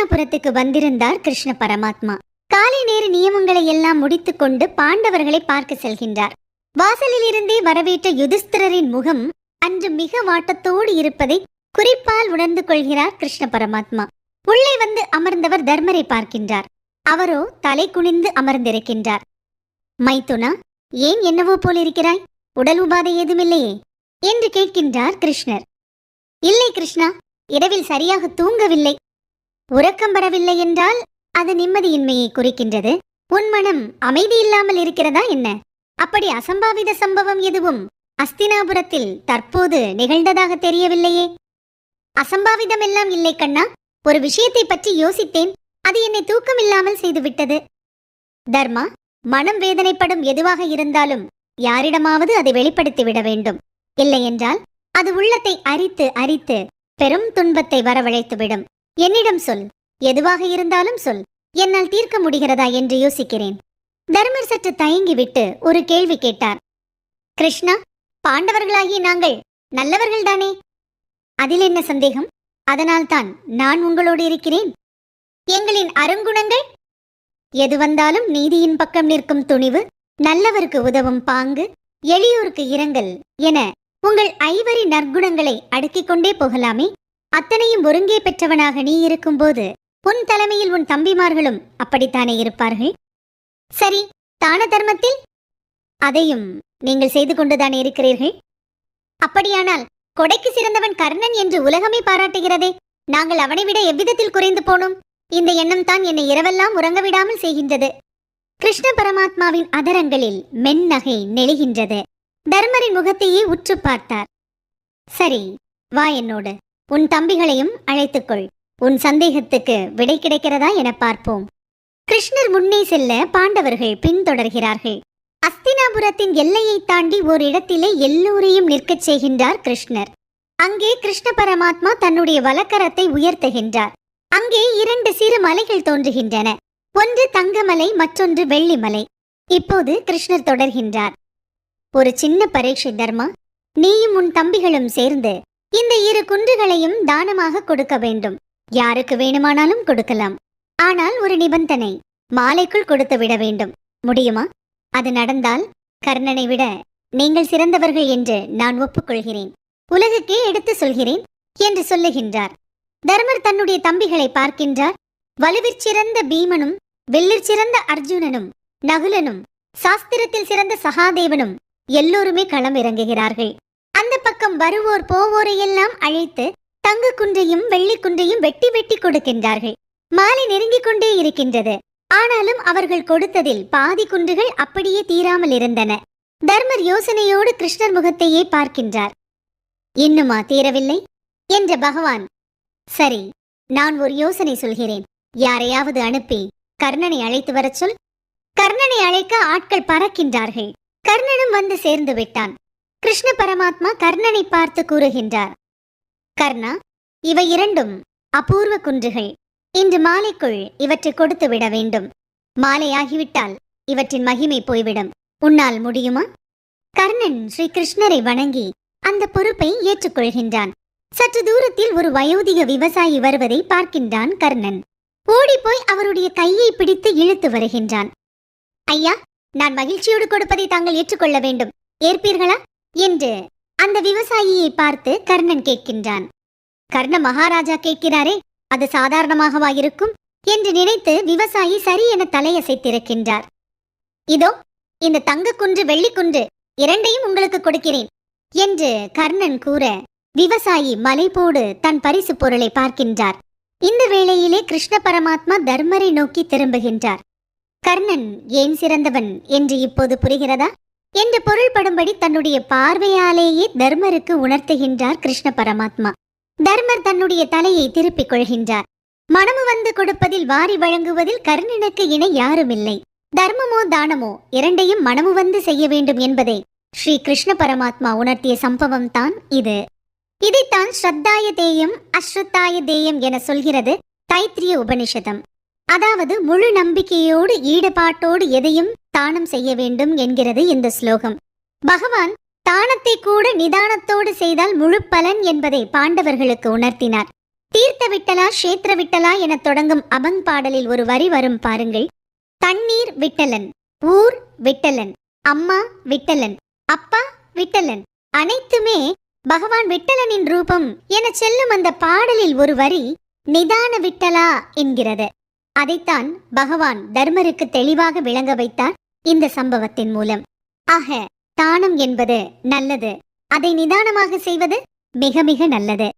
ஹஸ்தினாபுரத்துக்கு வந்திருந்தார் கிருஷ்ண பரமாத்மா. காலை நேர நியமங்களை எல்லாம் முடித்துக்கொண்டு பாண்டவர்களை பார்க்க செல்கின்றார். வாசலில் இருந்தே வரவேற்ற யுதிஸ்திரரின் முகம் அன்று மிக வாட்டத்தோடு இருப்பதை குறிப்பால் உணர்ந்து கொள்கிறார் கிருஷ்ண பரமாத்மா. உள்ளே வந்து அமர்ந்தவர் தர்மரை பார்க்கின்றார். அவரோ தலை குனிந்து அமர்ந்திருக்கின்றார். மைத்துனா ஏன் என்னவோ போல் இருக்கிறாய் உடல் உபாதை ஏதுமில்லையே என்று கேட்கின்றார் கிருஷ்ணர். இல்லை கிருஷ்ணா இரவில் சரியாக தூங்கவில்லை. உறக்கம் வரவில்லை என்றால் அது நிம்மதியின்மையை குறிக்கின்றது. உன் மனம் அமைதி இல்லாமல் இருக்கிறதா என்ன? அப்படி அசம்பாவித சம்பவம் எதுவும் அஸ்தினாபுரத்தில் தற்போது நிகழ்ந்ததாக தெரியவில்லையே. அசம்பாவிதம் எல்லாம் இல்லை கண்ணா. ஒரு விஷயத்தை பற்றி யோசித்தேன். அது என்னை தூக்கமில்லாமல் செய்துவிட்டது. தர்மா மனம் வேதனைப்படும் எதுவாக இருந்தாலும் யாரிடமாவது அதை வெளிப்படுத்தி விட வேண்டும். இல்லையென்றால் அது உள்ளத்தை அரித்து அரித்து பெரும் துன்பத்தை வரவழைத்துவிடும். என்னிடம் சொல். எதுவாக இருந்தாலும் சொல். என்னால் தீர்க்க முடிகிறதா என்று யோசிக்கிறேன். தர்மர் சற்று தயங்கிவிட்டு ஒரு கேள்வி கேட்டார். கிருஷ்ணா பாண்டவர்களாகிய நாங்கள் நல்லவர்கள்தானே? அதில் என்ன சந்தேகம்? அதனால்தான் நான் உங்களோடு இருக்கிறேன். எங்களின் அருங்குணங்கள்? எது வந்தாலும் நீதியின் பக்கம் நிற்கும் துணிவு நல்லவருக்கு உதவும் பாங்கு எளியோருக்கு இரங்கல் என உங்கள் ஐவரி நற்குணங்களை அடுக்கிக் கொண்டே போகலாமே. அத்தனையும் ஒருங்கே பெற்றவனாக நீ இருக்கும்போது உன் தலைமையில் உன் தம்பிமார்களும் அப்படித்தானே இருப்பார்கள்? சரி தான தர்மத்தில் அதையும் நீங்கள் செய்து கொண்டுதானே இருக்கிறீர்கள்? அப்படியானால் கொடைக்கு சிறந்தவன் கர்ணன் என்று உலகமே பாராட்டுகிறதே நாங்கள் அவனை விட எவ்விதத்தில் குறைந்து போனோம்? இந்த எண்ணம் தான் என்னை இரவெல்லாம் உறங்க விடாமல் செய்கின்றது. கிருஷ்ண பரமாத்மாவின் அதரங்களில் மென்னகை நெளிகின்றது. தர்மரின் முகத்தையே உற்று பார்த்தார். சரி வா என்னோடு. உன் தம்பிகளையும் அழைத்துக்கொள். உன் சந்தேகத்துக்கு விடை கிடைக்கிறதா என பார்ப்போம். கிருஷ்ணர் முன்னே செல்ல பாண்டவர்கள் பின்தொடர்கிறார்கள். அஸ்தினாபுரத்தின் எல்லையை தாண்டி ஓர் இடத்திலே எல்லோரையும் நிற்கச் செய்கின்றார் கிருஷ்ணர். அங்கே கிருஷ்ண பரமாத்மா தன்னுடைய வலக்கரத்தை உயர்த்துகின்றார். அங்கே இரண்டு சிறு மலைகள் தோன்றுகின்றன. ஒன்று தங்கமலை மற்றொன்று வெள்ளிமலை. இப்போது கிருஷ்ணர் தொடர்கின்றார். ஒரு சின்ன பரீட்சை தர்மா நீயும் உன் தம்பிகளும் சேர்ந்து இந்த இரு குன்றுகளையும் தானமாக கொடுக்க வேண்டும். யாருக்கு வேணுமானாலும் கொடுக்கலாம். ஆனால் ஒரு நிபந்தனை மாலைக்குள் கொடுத்து விட வேண்டும். முடியுமா? அது நடந்தால் கர்ணனை விட நீங்கள் சிறந்தவர்கள் என்று நான் ஒப்புக்கொள்கிறேன். உலகுக்கே எடுத்து சொல்கிறேன் என்று சொல்லுகின்றார். தர்மர் தன்னுடைய தம்பிகளை பார்க்கின்றார். வலுவிற் சிறந்த பீமனும் வெள்ளிற் சிறந்த அர்ஜுனனும் நகுலனும் சாஸ்திரத்தில் சிறந்த சகாதேவனும் எல்லோருமே களம் இறங்குகிறார்கள் பக்கம் வருவோர் போவோரையெல்லாம் அழைத்து தங்க குன்றையும் வெள்ளி குன்றையும் வெட்டி வெட்டி கொடுக்கின்றார்கள். மாலை நெருங்கிக் கொண்டே இருக்கின்றது. ஆனாலும் அவர்கள் கொடுத்ததில் பாதி குன்றுகள் அப்படியே தீராமல் இருந்தன. தர்மர் யோசனையோடு கிருஷ்ணர் முகத்தையே பார்க்கின்றார். இன்னுமா தீரவில்லை? என்ற பகவான் சரி நான் ஒரு யோசனை சொல்கிறேன். யாரையாவது அனுப்பி கர்ணனை அழைத்து வரச் சொல். கர்ணனை அழைக்க ஆட்கள் பறக்கின்றார்கள். கர்ணனும் வந்து சேர்ந்து விட்டான். கிருஷ்ண பரமாத்மா கர்ணனை பார்த்து கூறுகின்றார். கர்ணா இவை இரண்டும் அபூர்வ குன்றுகள். இன்று மாலைக்குள் இவற்றை கொடுத்து விட வேண்டும். மாலையாகிவிட்டால் இவற்றின் மகிமை போய்விடும். உன்னால் முடியுமா? கர்ணன் ஸ்ரீ கிருஷ்ணரை வணங்கி அந்த பொறுப்பை ஏற்றுக்கொள்கின்றான். சற்று தூரத்தில் ஒரு வயோதிக விவசாயி வருவதை பார்க்கின்றான் கர்ணன். ஓடிப்போய் அவருடைய கையை பிடித்து இழுத்து வருகின்றான். ஐயா நான் மகிழ்ச்சியோடு கொடுப்பதை தாங்கள் ஏற்றுக்கொள்ள வேண்டும். ஏற்பீர்களா? என்று அந்த விவசாயியை பார்த்து கர்ணன் கேட்கின்றான். கர்ண மகாராஜா கேட்கிறாரே அது சாதாரணமாகவா இருக்கும்? என்று நினைத்து விவசாயி சரி என தலையசைத்திருக்கின்றார் இதோ இந்த தங்கக்குன்று குன்று குன்று இரண்டையும் உங்களுக்கு கொடுக்கிறேன் என்று கர்ணன் கூற விவசாயி மலைபோடு தன் பரிசு பொருளை பார்க்கின்றார். இந்த வேளையிலே கிருஷ்ண பரமாத்மா தர்மரை நோக்கி திரும்புகின்றார். கர்ணன் ஏன் சிறந்தவன்? என்று இப்போது புரிகிறதா? என்று பொருள்படும்படி தன்னுடைய பார்வையாலேயே தர்மருக்கு உணர்த்துகின்றார் கிருஷ்ண பரமாத்மா. தர்மர் தன்னுடைய தலையை திருப்பிக் கொள்கின்றார். மனமு வந்து கொடுப்பதில் வாரி வழங்குவதில் கருணனுக்கு இணை யாருமில்லை. தர்மமோ தானமோ இரண்டையும் மனமு வந்து செய்ய வேண்டும் என்பதை ஸ்ரீ கிருஷ்ண பரமாத்மா உணர்த்திய சம்பவம் தான் இது. இதைத்தான் ஸ்ரத்தாய தேயம் அஸ்ரத்தாய தேயம் என சொல்கிறது தைத்திரிய உபனிஷதம். அதாவது முழு நம்பிக்கையோடு ஈடுபாட்டோடு எதையும் தானம் செய்ய வேண்டும் என்கிறது இந்த ஸ்லோகம். பகவான் தானத்தை கூட நிதானத்தோடு செய்தால் முழு பலன் என்பதை பாண்டவர்களுக்கு உணர்த்தினார். தீர்த்த விட்டலா ஷேத்திர விட்டலா என தொடங்கும் அபங் பாடலில் ஒரு வரி வரும் பாருங்கள். தண்ணீர் விட்டலன் ஊர் விட்டலன் அம்மா விட்டலன் அப்பா விட்டலன் அனைத்துமே பகவான் விட்டலனின் ரூபம் என செல்லும் அந்த பாடலில் ஒரு வரி நிதான விட்டலா என்கிறது. அதைத்தான் பகவான் தர்மருக்கு தெளிவாக விளங்க வைத்தார் இந்த சம்பவத்தின் மூலம். ஆக தானம் என்பது நல்லது. அதை நிதானமாக செய்வது மிக மிக நல்லது.